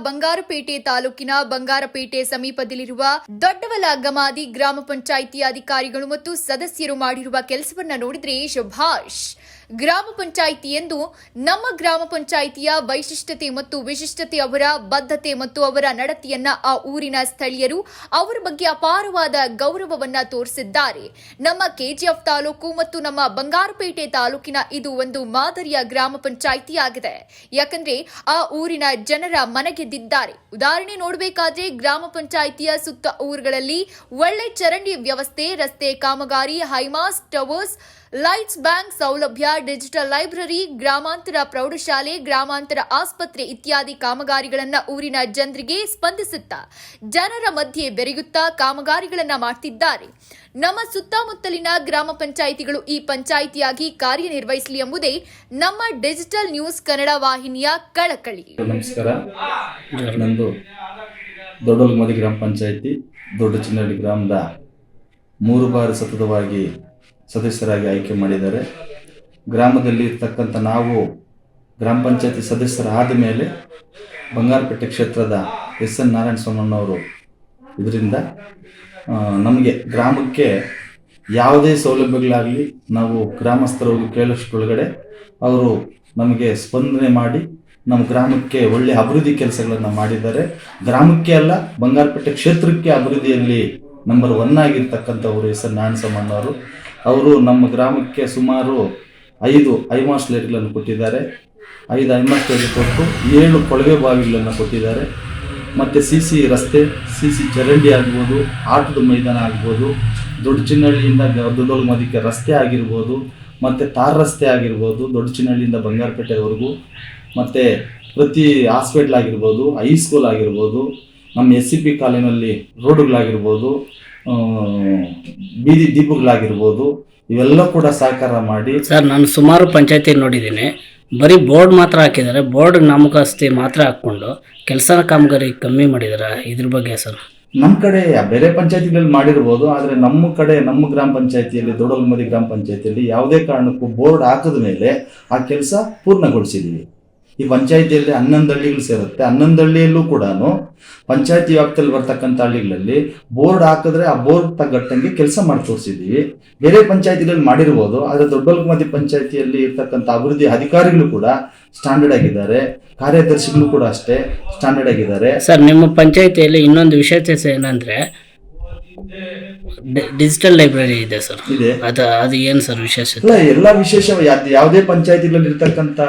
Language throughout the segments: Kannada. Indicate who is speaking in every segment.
Speaker 1: ಬಂಗಾರಪೇಟೆ ತಾಲೂಕಿನ ಬಂಗಾರಪೇಟೆ ಸಮೀಪದಲ್ಲಿರುವ ದೊಡ್ಡವಲ ಗಮಾದಿ ಗ್ರಾಮ ಪಂಚಾಯಿತಿ ಅಧಿಕಾರಿಗಳು ಮತ್ತು ಸದಸ್ಯರು ಮಾಡಿರುವ ಕೆಲಸವನ್ನ ನೋಡಿದ್ರೆ ಶಭಾಷ್ ಗ್ರಾಮ ಪಂಚಾಯಿತಿ ಎಂದು ನಮ್ಮ ಗ್ರಾಮ ಪಂಚಾಯಿತಿಯ ವೈಶಿಷ್ಟ್ಯತೆ ಮತ್ತು ವಿಶಿಷ್ಟತೆ ಅವರ ಬದ್ಧತೆ ಮತ್ತು ಅವರ ನಡತೆಯನ್ನ ಆ ಊರಿನ ಸ್ಥಳೀಯರು ಅವರ ಬಗ್ಗೆ ಅಪಾರವಾದ ಗೌರವವನ್ನ ತೋರಿಸಿದ್ದಾರೆ. ನಮ್ಮ ಕೆಜಿಎಫ್ ತಾಲೂಕು ಮತ್ತು ನಮ್ಮ ಬಂಗಾರಪೇಟೆ ತಾಲೂಕಿನ ಇದು ಒಂದು ಮಾದರಿಯ ಗ್ರಾಮ ಪಂಚಾಯಿತಿ ಆಗಿದೆ ಯಾಕಂದ್ರೆ ಆ ಊರಿನ ಜನರ ಮನಗೆದ್ದಿದ್ದಾರೆ. ಉದಾಹರಣೆ ನೋಡಬೇಕಾದ್ರೆ ಗ್ರಾಮ ಪಂಚಾಯಿತಿಯ ಸುತ್ತ ಊರುಗಳಲ್ಲಿ ಒಳ್ಳೆ ಚರಂಡಿ ವ್ಯವಸ್ಥೆ, ರಸ್ತೆ, ಕಾಮಗಾರಿ, high mast, towers, lights bank ಸೌಲಭ್ಯ ಡಿಜಿಟಲ್ ಲೈಬ್ರರಿ, ಗ್ರಾಮಾಂತರ ಪ್ರೌಢಶಾಲೆ, ಗ್ರಾಮಾಂತರ ಆಸ್ಪತ್ರೆ ಇತ್ಯಾದಿ ಕಾಮಗಾರಿಗಳನ್ನ ಊರಿನ ಜನರಿಗೆ ಸ್ಪಂದಿಸುತ್ತಾ ಜನರ ಮಧ್ಯೆ ಬೆರೆಯುತ್ತಾ ಕಾಮಗಾರಿಗಳನ್ನ ಮಾಡ್ತಿದ್ದಾರೆ. ನಮ್ಮ ಸುತ್ತಮುತ್ತಲಿನ ಗ್ರಾಮ ಪಂಚಾಯಿತಿಗಳು ಈ ಪಂಚಾಯಿತಿಯಾಗಿ ಕಾರ್ಯನಿರ್ವಹಿಸಲಿ ಎಂಬುದೇ ನಮ್ಮ ಡಿಜಿಟಲ್ ನ್ಯೂಸ್ ಕನ್ನಡ ವಾಹಿನಿಯ ಕಳಕಳಿ.
Speaker 2: ನಮಸ್ಕಾರ. ಗ್ರಾಮ ಪಂಚಾಯಿತಿ, ದೊಡ್ಡ ಗ್ರಾಮದ ಮೂರು ಬಾರಿ ಸತತವಾಗಿ ಸದಸ್ಯರಾಗಿ ಆಯ್ಕೆ ಮಾಡಿದ್ದಾರೆ. ಗ್ರಾಮದಲ್ಲಿ ಇರ್ತಕ್ಕಂಥ ನಾವು ಗ್ರಾಮ ಪಂಚಾಯತಿ ಸದಸ್ಯರಾದ ಮೇಲೆ ಬಂಗಾರಪೇಟೆ ಕ್ಷೇತ್ರದ ಎಸ್ ಎನ್ ನಾರಾಯಣ ಸ್ವಾಮಣ್ಣವರು ಇದರಿಂದ ನಮಗೆ ಗ್ರಾಮಕ್ಕೆ ಯಾವುದೇ ಸೌಲಭ್ಯಗಳಾಗಲಿ ನಾವು ಗ್ರಾಮಸ್ಥರು ಹೋಗಿ ಕೇಳೋಷ್ಟರೊಳಗಡೆ ಅವರು ನಮಗೆ ಸ್ಪಂದನೆ ಮಾಡಿ ನಮ್ಮ ಗ್ರಾಮಕ್ಕೆ ಒಳ್ಳೆ ಅಭಿವೃದ್ಧಿ ಕೆಲಸಗಳನ್ನು ಮಾಡಿದ್ದಾರೆ. ಗ್ರಾಮಕ್ಕೆ ಅಲ್ಲ, ಬಂಗಾರಪೇಟೆ ಕ್ಷೇತ್ರಕ್ಕೆ ಅಭಿವೃದ್ಧಿಯಲ್ಲಿ ನಂಬರ್ ಒನ್ ಆಗಿರ್ತಕ್ಕಂಥವರು ಎಸ್ ಎನ್ ನಾರಾಯಣಸ್ವಾಮಣ್ಣವರು ಅವರು ನಮ್ಮ ಗ್ರಾಮಕ್ಕೆ ಸುಮಾರು ಐದು ಐಮಾಸ್ ಲೈಟ್ಗಳನ್ನು ಕೊಟ್ಟಿದ್ದಾರೆ. ಐದು ಐಮಾಸ್ ಲೈಟ್ ಕೊಟ್ಟು ಏಳು ಕೊಳವೆ ಬಾವಿಗಳನ್ನು ಕೊಟ್ಟಿದ್ದಾರೆ. ಮತ್ತು ಸಿ ಸಿ ರಸ್ತೆ, ಸಿ ಸಿ ಚರಂಡಿ ಆಗ್ಬೋದು, ಆಟದ ಮೈದಾನ ಆಗ್ಬೋದು ದೊಡ್ಡ ಚಿನ್ನಹಳ್ಳಿಯಿಂದ ದೊಡ್ಡ ಮದಿಕೆ ರಸ್ತೆ ಆಗಿರ್ಬೋದು, ಮತ್ತು ತಾರ್ ರಸ್ತೆ ಆಗಿರ್ಬೋದು ದೊಡ್ಡ ಚಿನ್ನಳ್ಳಿಯಿಂದ ಬಂಗಾರಪೇಟೆವರೆಗೂ, ಮತ್ತು ಪ್ರತಿ ಹಾಸ್ಪಿಟ್ಲ್ ಆಗಿರ್ಬೋದು ಹೈಸ್ಕೂಲ್ ಆಗಿರ್ಬೋದು, ನಮ್ಮ ಎಸ್ ಸಿ ಪಿ ಕಾಲೇನಲ್ಲಿ ರೋಡುಗಳಾಗಿರ್ಬೋದು ಬೀದಿ ದೀಪಗಳಾಗಿರ್ಬೋದು ಇವೆಲ್ಲ ಕೂಡ ಸಹಕಾರ ಮಾಡಿ.
Speaker 3: ಸರ್ ನಾನು ಸುಮಾರು ಪಂಚಾಯತಿ ನೋಡಿದ್ದೀನಿ. ಬರೀ ಬೋರ್ಡ್ ಮಾತ್ರ ಹಾಕಿದ್ದಾರೆ. ಬೋರ್ಡ್ ನಾಮಕಾಸ್ತಿ ಮಾತ್ರ ಹಾಕ್ಕೊಂಡು ಕೆಲಸ ಕಾಮಗಾರಿ ಕಮ್ಮಿ ಮಾಡಿದಾರೆ? ಇದ್ರ ಬಗ್ಗೆ ಸರ್.
Speaker 2: ನಮ್ಮ ಕಡೆ ಬೇರೆ ಪಂಚಾಯತಿಗಳಲ್ಲಿ ಮಾಡಿರ್ಬೋದು ಆದರೆ ನಮ್ಮ ಕಡೆ ನಮ್ಮ ಗ್ರಾಮ ಪಂಚಾಯತಿಯಲ್ಲಿ ದೊಡ್ಡಲ್ಮದಿ ಗ್ರಾಮ ಪಂಚಾಯತಿಯಲ್ಲಿ ಯಾವುದೇ ಕಾರಣಕ್ಕೂ ಬೋರ್ಡ್ ಹಾಕಿದ ಮೇಲೆ ಆ ಕೆಲಸ ಪೂರ್ಣಗೊಳಿಸಿದ್ದೀವಿ ಈ ಪಂಚಾಯತಿಯಲ್ಲಿ ಹನ್ನೊಂದು ಹಳ್ಳಿಗಳು ಸೇರುತ್ತೆ. ಹನ್ನೊಂದು ಹಳ್ಳಿಯಲ್ಲೂ ಕೂಡ ಪಂಚಾಯತಿ ವ್ಯಾಪ್ತಿಯಲ್ಲಿ ಬರ್ತಕ್ಕಂಥ ಹಳ್ಳಿಗಳಲ್ಲಿ ಬೋರ್ಡ್ ಹಾಕಿದ್ರೆ ಆ ಬೋರ್ಡ್ ತಗ್ಗಟ್ಟಂಗೆ ಕೆಲಸ ಮಾಡಿ ತೋರಿಸಿದ್ದೀವಿ. ಬೇರೆ ಪಂಚಾಯತಿಗಳಲ್ಲಿ ಮಾಡಿರ್ಬೋದು, ಆದರೆ ದೊಡ್ಡಲ್ಕುಮತಿ ಪಂಚಾಯತಿಯಲ್ಲಿ ಇರ್ತಕ್ಕಂಥ ಅಭಿವೃದ್ಧಿ ಅಧಿಕಾರಿಗಳು ಕೂಡ ಸ್ಟ್ಯಾಂಡರ್ಡ್ ಆಗಿದ್ದಾರೆ. ಕಾರ್ಯದರ್ಶಿಗಳು ಕೂಡ ಅಷ್ಟೇ ಸ್ಟ್ಯಾಂಡರ್ಡ್ ಆಗಿದ್ದಾರೆ.
Speaker 3: ಸರ್, ನಿಮ್ಮ ಪಂಚಾಯತಿಯಲ್ಲಿ ಇನ್ನೊಂದು ವಿಶೇಷತೆ ಏನಂದರೆ ಡಿಜಿಟಲ್ ಲೈಬ್ರರಿ ಇದೆ ಸರ್
Speaker 2: ಇದೆ.
Speaker 3: ಅದು ಅದು ಏನು ಸರ್ ವಿಶೇಷತೆ?
Speaker 2: ಅಲ್ಲ ಎಲ್ಲ ವಿಶೇಷ ಯಾವ್ದ್- ಯಾವುದೇ ಪಂಚಾಯತಿಗಳಲ್ಲಿ ಇರ್ತಕ್ಕಂಥ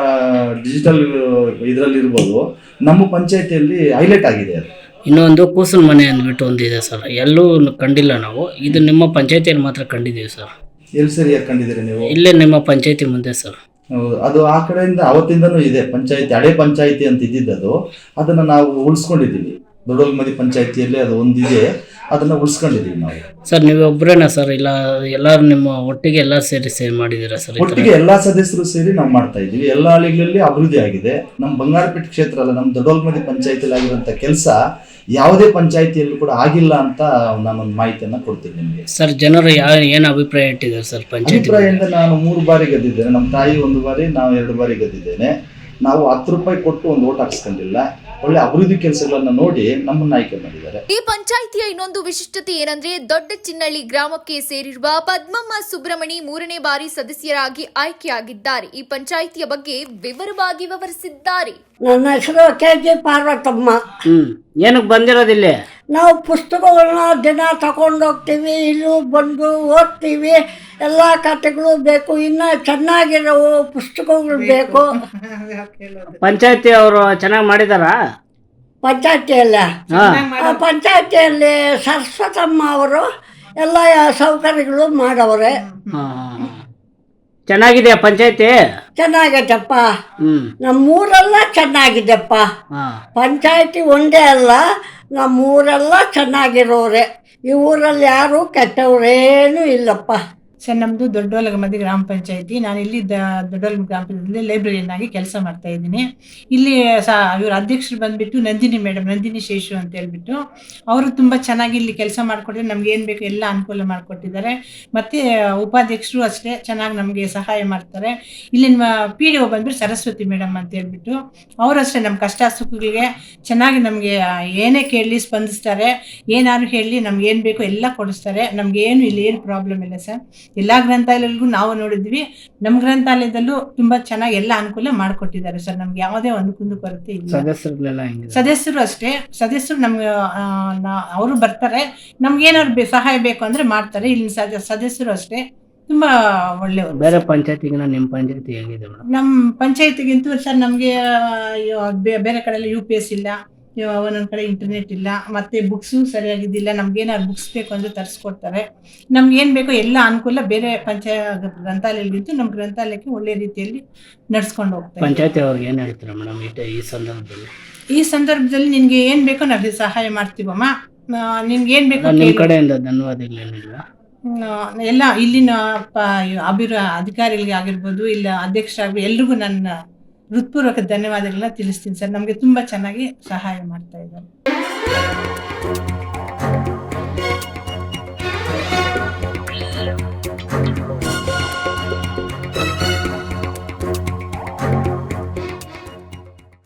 Speaker 2: ಡಿಜಿಟಲ್ ಇದರಲ್ಲಿ ಇರ್ಬೋದು ನಮ್ಮ ಪಂಚಾಯತಿಯಲ್ಲಿ ಹೈಲೈಟ್ ಆಗಿದೆ ಅದು.
Speaker 3: ಇನ್ನೊಂದು ಕೂಸಲ್ ಮನೆ ಅಂದ್ಬಿಟ್ಟು ಇದೆ ಸರ್ ಎಲ್ಲೂ ಕಂಡಿಲ್ಲ ನಾವು. ಇದು ನಿಮ್ಮ ಪಂಚಾಯತಿಯಲ್ಲಿ ಮಾತ್ರ ಕಂಡಿದ್ದೀವಿ ಸರ್
Speaker 2: ಎಲ್ಲಿ ಸರಿ ಕಂಡಿದ್ದೀರಿ ನೀವು?
Speaker 3: ಇಲ್ಲೇ ನಿಮ್ಮ ಪಂಚಾಯತಿ ಮುಂದೆ ಸರ್
Speaker 2: ಹೌದು. ಅದು ಆ ಕಡೆಯಿಂದ ಅವತ್ತಿಂದನೂ ಇದೆ. ಪಂಚಾಯತಿ ಹಳೆ ಪಂಚಾಯತಿ ಅಂತ ಇದ್ದಿದ್ದದು. ಅದನ್ನ ನಾವು ಉಳಿಸ್ಕೊಂಡಿದ್ದೀವಿ. ದೊಡ್ಡಲ್ಮದಿ ಪಂಚಾಯತಿಯಲ್ಲಿ ಅದು ಒಂದಿದೆ ಅದನ್ನ ಉಳಿಸ್ಕೊಂಡಿದ್ದೀವಿ ನಾವು.
Speaker 3: ಸರ್ ನೀವು ಒಬ್ಬರೇನಾ ಸರ್? ಇಲ್ಲ ಎಲ್ಲರೂ ನಿಮ್ಮ ಒಟ್ಟಿಗೆ ಎಲ್ಲ ಸೇರಿ ಸೇರಿ ಮಾಡಿದ್ದೀರಾ ಸರ್ ಈ ಥರ?
Speaker 2: ಒಟ್ಟಿಗೆ ಎಲ್ಲಾ ಸದಸ್ಯರು ಸೇರಿ ನಾವು ಮಾಡ್ತಾ ಇದ್ದೀವಿ. ಎಲ್ಲ ಹಳ್ಳಿಗಳಲ್ಲಿ ಅಭಿವೃದ್ಧಿ ಆಗಿದೆ. ನಮ್ಮ ಬಂಗಾರಪೇಟೆ ಕ್ಷೇತ್ರ ಅಲ್ಲ ನಮ್ಮ ದೊಡ್ಡಲ್ಮದಿ ಪಂಚಾಯತಿಯಲ್ಲಿ ಆಗಿರುವಂತ ಕೆಲಸ ಯಾವುದೇ ಪಂಚಾಯತಿಯಲ್ಲೂ ಕೂಡ ಆಗಿಲ್ಲ ಅಂತ ನಾನೊಂದು ಮಾಹಿತಿಯನ್ನ ಕೊಡ್ತೀನಿ ನಿಮಗೆ.
Speaker 3: ಸರ್ ಜನರು ಯಾವ ಏನು ಅಭಿಪ್ರಾಯ ಇಟ್ಟಿದ್ದಾರೆ ಸರ್ ಪಂಚಾಯತಿ
Speaker 2: ಅಭಿಪ್ರಾಯದಿಂದ ನಾನು ಮೂರು ಬಾರಿ ಗೆದ್ದಿದ್ದೇನೆ. ನಮ್ಮ ತಾಯಿ ಒಂದು ಬಾರಿ ನಾವು ಎರಡು ಬಾರಿ ಗೆದ್ದಿದ್ದೇನೆ. ನಾವು ಹತ್ತು ರೂಪಾಯಿ ಕೊಟ್ಟು ಒಂದು ಓಟ್ ಹಾಕ್ಸ್ಕೊಂಡಿಲ್ಲ. ಒಳ್ಳೆ ಅಭಿವೃದ್ಧಿ ಕೆಲಸಗಳನ್ನ ನೋಡಿ ನಮ್ಮನ್ನ ಆಯ್ಕೆ ಮಾಡಿದ್ದಾರೆ.
Speaker 1: ಈ ಪಂಚಾಯಿತಿಯ ಇನ್ನೊಂದು ವಿಶಿಷ್ಟತೆ ಏನಂದ್ರೆ ದೊಡ್ಡ ಚಿನ್ನಳ್ಳಿ ಗ್ರಾಮಕ್ಕೆ ಸೇರಿರುವ ಪದ್ಮಮ್ಮ ಸುಬ್ರಮಣಿ ಮೂರನೇ ಬಾರಿ ಸದಸ್ಯರಾಗಿ ಆಯ್ಕೆಯಾಗಿದ್ದಾರೆ. ಈ ಪಂಚಾಯಿತಿಯ ಬಗ್ಗೆ ವಿವರವಾಗಿ ವಿವರಿಸಿದ್ದಾರೆ.
Speaker 4: ನನ್ನ ಹೆಸರು ಕೆ ಜಿ ಪಾರ್ವತಮ್ಮ.
Speaker 3: ಹ್ಮ್ ಏನಕ್ಕೆ ಬಂದಿರೋದಿಲ್ಲ?
Speaker 4: ನಾವು ಪುಸ್ತಕಗಳನ್ನ ದಿನ ತಗೊಂಡೋಗ್ತೀವಿ ಇಲ್ಲೂ ಬಂದು ಓದ್ತೀವಿ ಎಲ್ಲ ಕತೆಗಳು ಬೇಕು ಇನ್ನು ಚೆನ್ನಾಗಿರೋ ಪುಸ್ತಕಗಳು ಬೇಕು.
Speaker 3: ಪಂಚಾಯತಿ ಅವರು ಚೆನ್ನಾಗಿ ಮಾಡಿದಾರ?
Speaker 4: ಪಂಚಾಯತಿಯಲ್ಲ? ಪಂಚಾಯತಿಯಲ್ಲಿ ಸರಸ್ವತಮ್ಮ ಅವರು ಎಲ್ಲ ಸೌಕರ್ಯಗಳು ಮಾಡವ್ರೆ.
Speaker 3: ಹಾಂ ಚೆನ್ನಾಗಿದೆ ಪಂಚಾಯತಿ?
Speaker 4: ಚೆನ್ನಾಗೈತಪ್ಪ. ನಮ್ಮೂರೆಲ್ಲ ಚೆನ್ನಾಗಿದೆಪ್ಪ. ಪಂಚಾಯತಿ ಒಂದೇ ಅಲ್ಲ ನಮ್ಮೂರೆಲ್ಲ ಚೆನ್ನಾಗಿರೋರೆ. ಈ ಊರಲ್ಲಿ ಯಾರು ಕೆಟ್ಟವರೇನೂ ಇಲ್ಲಪ್ಪ.
Speaker 5: ಸರ್ ನಮ್ಮದು ಮಧ್ಯ ಗ್ರಾಮ ಪಂಚಾಯತಿ. ನಾನು ಇಲ್ಲಿ ದೊಡ್ಡೋಲ ಗ್ರಾಮ ಲೈಬ್ರರಿಯನ್ ಲೈಬ್ರರಿಯನ್ನಾಗಿ ಕೆಲಸ ಮಾಡ್ತಾ ಇದ್ದೀನಿ. ಇಲ್ಲಿ ಸಹ ಇವ್ರ ಅಧ್ಯಕ್ಷರು ಬಂದ್ಬಿಟ್ಟು ನಂದಿನಿ ಮೇಡಮ್, ನಂದಿನಿ ಶೇಷು ಅಂತ ಹೇಳ್ಬಿಟ್ಟು ಅವರು ತುಂಬ ಚೆನ್ನಾಗಿ ಇಲ್ಲಿ ಕೆಲಸ ಮಾಡಿಕೊಟ್ಟಿದ್ದಾರೆ ನಮ್ಗೆ ಏನು ಬೇಕು ಎಲ್ಲ ಅನುಕೂಲ ಮಾಡಿಕೊಟ್ಟಿದ್ದಾರೆ. ಮತ್ತೆ, ಉಪಾಧ್ಯಕ್ಷರು ಅಷ್ಟೇ ಚೆನ್ನಾಗಿ ನಮಗೆ ಸಹಾಯ ಮಾಡ್ತಾರೆ. ಇಲ್ಲಿನ ಪಿ ಡಿ ಒ ಬಂದ್ಬಿಟ್ಟು ಸರಸ್ವತಿ ಮೇಡಮ್ ಅಂತ ಹೇಳ್ಬಿಟ್ಟು ಅವರು ಅಷ್ಟೇ ನಮ್ಮ ಕಷ್ಟ ಸುಖಗಳಿಗೆ ಚೆನ್ನಾಗಿ ನಮಗೆ ಏನೇ ಕೇಳಲಿ ಸ್ಪಂದಿಸ್ತಾರೆ, ಏನಾದ್ರು ಹೇಳಿ ನಮ್ಗೆ ಏನು ಬೇಕೋ ಎಲ್ಲ ಕೊಡಿಸ್ತಾರೆ. ನಮ್ಗೆ ಏನು, ಇಲ್ಲಿ ಏನು ಪ್ರಾಬ್ಲಮ್ ಇಲ್ಲ ಸರ್. ಎಲ್ಲ ಗ್ರಂಥಾಲಯಗಳಿಗೂ ನಾವು ನೋಡಿದ್ವಿ. ನಮ್ಮ ಗ್ರಂಥಾಲಯದಲ್ಲೂ ತುಂಬಾ ಚೆನ್ನಾಗಿ ಎಲ್ಲ ಅನುಕೂಲ ಮಾಡಿಕೊಟ್ಟಿದ್ದಾರೆ ಸರ್. ನಮ್ಗೆ ಯಾವುದೇ ಒಂದು ಕುಂದು ಕೊರತೆ ಇಲ್ಲ. ಸದಸ್ಯರು ಅಷ್ಟೇ. ಸದಸ್ಯರು ನಮ್ಗೆ ಅವರು ಬರ್ತಾರೆ. ನಮ್ಗೆ ಏನಾದ್ರು ಸಹಾಯ ಬೇಕು ಅಂದ್ರೆ ಮಾಡ್ತಾರೆ. ಇಲ್ಲಿ ಸದಸ್ಯರು ಅಷ್ಟೇ. ತುಂಬಾ ಒಳ್ಳೆಯವರು.
Speaker 3: ಬೇರೆ ಪಂಚಾಯತಿಗಿನ ನಿಮ್ಮ ಪಂಚಾಯತಿ ಹೇಗಿದೆ
Speaker 5: ನಮ್ಮ ಪಂಚಾಯತಿಗಿಂತೂ ಸರ್ ನಮಗೆ ಬೇರೆ ಕಡೆ ಯು ಪಿ ಎಸ್ ಇಲ್ಲ. ಇವಾಗ ಒಂದೊಂದು ಕಡೆ ಇಂಟರ್ನೆಟ್ ಇಲ್ಲ ಮತ್ತೆ ಬುಕ್ಸು ಸರಿಯಾಗಿದ್ದಿಲ್ಲ ನಮ್ಗೆ ಏನಾದ್ರು ಬುಕ್ಸ್ ಬೇಕು ಅಂದ್ರೆ ತರಿಸ್ಕೊಡ್ತಾರೆ. ನಮ್ಗೆ ಏನು ಬೇಕೋ ಎಲ್ಲ ಅನುಕೂಲ ಬೇರೆ ಪಂಚಾಯ ಗ್ರಂಥಾಲಯಗಳಿದ್ದು ನಮ್ಮ ಗ್ರಂಥಾಲಯಕ್ಕೆ ಒಳ್ಳೆ ರೀತಿಯಲ್ಲಿ ನಡ್ಸ್ಕೊಂಡು ಹೋಗ್ತಾರೆ
Speaker 3: ಪಂಚಾಯತಿ ಅವ್ರಿಗೆ ಏನು ಹೇಳ್ತಾರೆ ಮೇಡಮ್ ಈ ಸಂದರ್ಭದಲ್ಲಿ?
Speaker 5: ಈ ಸಂದರ್ಭದಲ್ಲಿ ನಿನ್ಗೆ ಏನ್ ಬೇಕೋ ನಾವು ಸಹಾಯ ಮಾಡ್ತೀವಮ್ಮ. ನಿಮ್ಗೆ ನಿನ್ಗೆ ಏನ್ ಬೇಕೋ
Speaker 3: ನಿಮ್ಮ. ಕಡೆಯಿಂದ ಧನ್ಯವಾದಗಳೇನಿಲ್ಲ
Speaker 5: ಎಲ್ಲ ಇಲ್ಲಿನ ಪ ಅಭಿರ ಅಧಿಕಾರಿಗಳಿಗೆ ಆಗಿರ್ಬೋದು ಇಲ್ಲ ಅಧ್ಯಕ್ಷರಾಗಿ ಎಲ್ರಿಗೂ ನನ್ನ ಹೃತ್ಪೂರ್ವಕ ಧನ್ಯವಾದಗಳನ್ನ ತಿಳಿಸ್ತೀನಿ ಸರ್. ನಮಗೆ ತುಂಬಾ ಚೆನ್ನಾಗಿ ಸಹಾಯ ಮಾಡ್ತಾ ಇದ್ದಾರೆ.